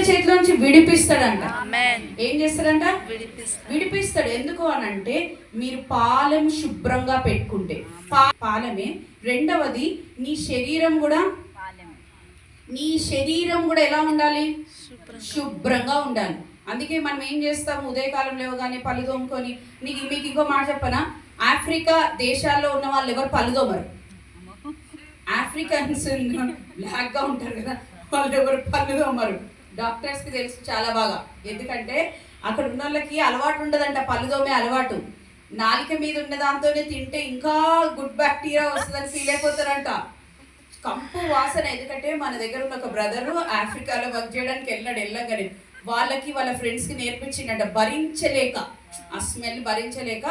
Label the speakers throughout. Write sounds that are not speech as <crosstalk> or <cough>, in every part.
Speaker 1: అందరి చేతిలోంచి విడిపిస్తాడంట. ఏం చేస్తాడంట?
Speaker 2: విడిపిస్తా
Speaker 1: విడిపిస్తాడు. ఎందుకు అని అంటే మీరు పాలెం శుభ్రంగా పెట్టుకుంటే. పాలమే. రెండవది నీ శరీరం కూడా నీ శరీరం కూడా ఎలా ఉండాలి?
Speaker 2: శుభ్రం
Speaker 1: శుభ్రంగా ఉండాలి. అందుకే మనం ఏం చేస్తాం? ఉదయకాలం లేవగానే పళ్ళు తోముకొని నీకు మీకు ఇంకో మాట చెప్పనా? ఆఫ్రికా దేశాల్లో ఉన్న వాళ్ళు ఎవరు పళ్ళు తోమరు? ఆఫ్రికన్స్ బ్లాక్గా ఉంటారు కదా వాళ్ళు ఎవరు పళ్ళు తోమరు? డాక్టర్స్కి తెలుసు చాలా బాగా. ఎందుకంటే అక్కడ ఉన్న వాళ్ళకి అలవాటు ఉండదంట పళ్ళు తోమే అలవాటు. నాలిక మీద ఉన్న దాంతోనే తింటే ఇంకా గుడ్ బ్యాక్టీరియా వస్తుందని ఫీల్ అయిపోతారంట. కంపు వాసన ఎందుకంటే మన దగ్గర ఉన్న ఒక బ్రదర్ ఆఫ్రికాలో వర్క్ చేయడానికి వెళ్ళాడు వెళ్ళగానే వాళ్ళకి వాళ్ళ ఫ్రెండ్స్కి నేర్పించిందంట నేర్పించిండట భరించలేక. ఆ స్మెల్ భరించలేక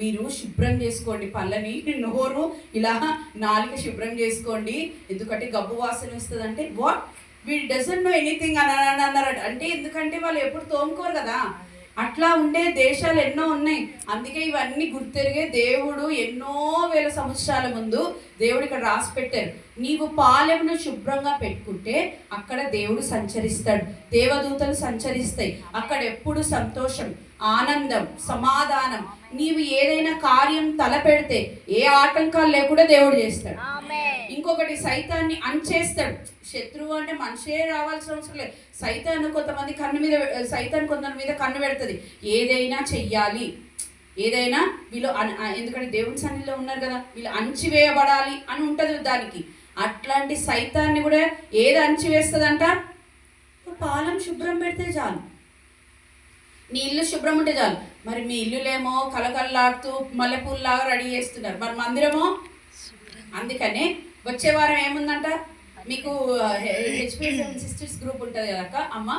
Speaker 1: మీరు శుభ్రం చేసుకోండి పళ్ళని నోరు ఇలా నాలుక శుభ్రం చేసుకోండి. ఎందుకంటే గబ్బు వాసన వస్తుందంటే వాట్ వీడు డజన్ నో ఎనీథింగ్ అని అన్నారట. అంటే ఎందుకంటే వాళ్ళు ఎప్పుడు తోముకోరు కదా. అట్లా ఉండే దేశాలు ఎన్నో ఉన్నాయి. అందుకే ఇవన్నీ గుర్తెరిగే దేవుడు ఎన్నో వేల సంవత్సరాల ముందు దేవుడు ఇక్కడ రాసి పెట్టారు. నీవు పాలెమును శుభ్రంగా పెట్టుకుంటే అక్కడ దేవుడు సంచరిస్తాడు. దేవదూతలు సంచరిస్తాయి. అక్కడ ఎప్పుడు సంతోషం ఆనందం సమాధానం. నీవు ఏదైనా కార్యం తలపెడితే ఏ ఆటంకాలు లేకుండా దేవుడు చేస్తాడు. ఇంకొకటి సైతాన్ని అంచేస్తాడు శత్రువు అంటే మనిషే రావాల్సిన అవసరం లేదు. సైతాన్ని కొంతమంది కన్ను మీద సైతాన్ని కొంతమంది మీద కన్ను పెడుతుంది. ఏదైనా చెయ్యాలి. ఏదైనా వీళ్ళు ఎందుకంటే దేవుని సన్నిధిలో ఉన్నారు కదా వీళ్ళు అణచివేయబడాలి అని ఉంటుంది దానికి. అట్లాంటి సైతాన్ని కూడా ఏది అణచివేస్తుందంట? పాలం శుభ్రం పెడితే చాలు. నీ ఇల్లు శుభ్రం ఉంటే చాలు. మరి మీ ఇల్లులేమో కలకల్లాడుతూ మల్లెపూల్లాగా రెడీ చేస్తున్నారు. మరి మందిరమో? అందుకనే వచ్చే వారం ఏముందంట? మీకు హెచ్పిఎస్ఎం సిస్టర్స్ గ్రూప్ ఉంటుంది కదా అమ్మ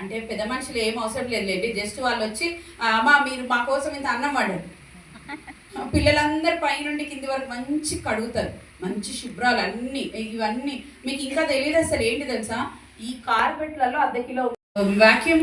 Speaker 1: అంటే పెద్ద మనుషులు ఏం అవసరం లేదులేండి. జస్ట్ వాళ్ళు వచ్చి "ఆ, అమ్మ మీరు మా కోసం ఇంత అన్నం వండండి <laughs> పిల్లలందరూ పైనుండి కింది వరకు మంచి కడుగుతారు. మంచి శుభ్రాలు అన్నీ ఇవన్నీ. మీకు ఇంకా తెలియదు అసలు ఏంటి తెలుసా? ఈ కార్పెట్లలో అర్ధ కిలో వాక్యూమ్